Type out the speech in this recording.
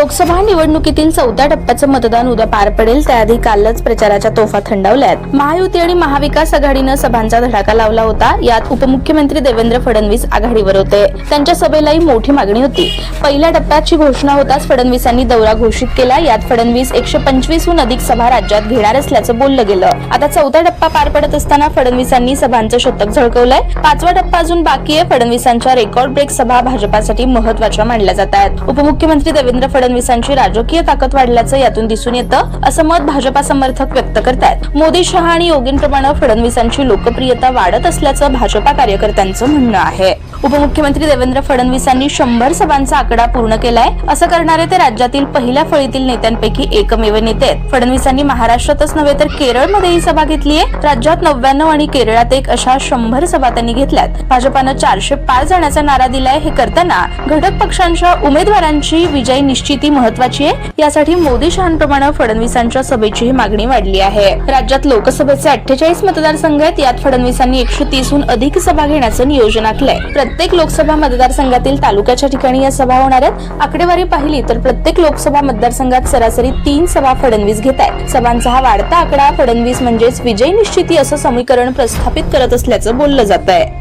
लोकसभा निवडणुकीतील चौथ्या टप्प्याचं मतदान उद्या पार पडेल. त्याआधी कालच प्रचाराच्या तोफा थंडावल्यात. महायुती आणि महाविकास आघाडीनं सभांचा धडाका लावला होता. यात उपमुख्यमंत्री देवेंद्र फडणवीस आघाडीवर होते. त्यांच्या सभेलाही मोठी मागणी होती. पहिल्या टप्प्याची घोषणा होताच फडणवीसांनी दौरा घोषित केला. यात फडणवीस एकशे पंचवीसहून अधिक सभा राज्यात घेणार असल्याचं बोललं गेलं. आता चौथा टप्पा पार पडत असताना फडणवीसांनी सभांचं शतक झळकवलंय. पाचवा टप्पा अजून बाकी आहे. फडणवीसांच्या रेकॉर्ड ब्रेक सभा भाजपासाठी महत्त्वाच्या मानल्या जात आहेत. उपमुख्यमंत्री देवेंद्र फडणवीसांची राजकीय ताकद वाढल्याचं यातून दिसून येतं असं मत भाजपा समर्थक व्यक्त करतात मोदी शहा आणि योगींप्रमाणे फडणवीसांची लोकप्रियता वाढत असल्याचं भाजपा कार्यकर्त्यांचं म्हणणं आहे. उपमुख्यमंत्री देवेंद्र फडणवीसांनी शंभर सभांचा आकडा पूर्ण केलाय असं करणारे ते राज्यातील पहिल्या फळीतील नेत्यांपैकी एकमेव नेते आहेत. फडणवीसांनी महाराष्ट्रातच नव्हे तर केरळमध्येही सभा घेतली आहे. राज्यात नव्याण्णव आणि केरळात एक अशा शंभर सभा त्यांनी घेतल्यात. भाजपानं चारशे पाच जाण्याचा नारा दिलाय हे करताना घटक पक्षांच्या उमेदवारांची विजय निश्चित महत्वाची आहे. यासाठी मोदी शहांप्रमाणे फडणवीसांच्या सभेचीही मागणी वाढली आहे. राज्यात लोकसभेचे अठ्ठेचाळीस मतदारसंघ आहेत. यात फडणवीसांनी एकशे तीसहून अधिक सभा घेण्याचं नियोजन आखलंय. प्रत्येक लोकसभा मतदारसंघातील तालुक्याच्या ठिकाणी या सभा होणार आहेत. आकडेवारी पाहिली तर प्रत्येक लोकसभा मतदारसंघात सरासरी तीन सभा फडणवीस घेत आहेत. सभांचा हा वाढता आकडा फडणवीस म्हणजेच विजय निश्चिती असं समीकरण प्रस्थापित करत असल्याचं बोललं जात आहे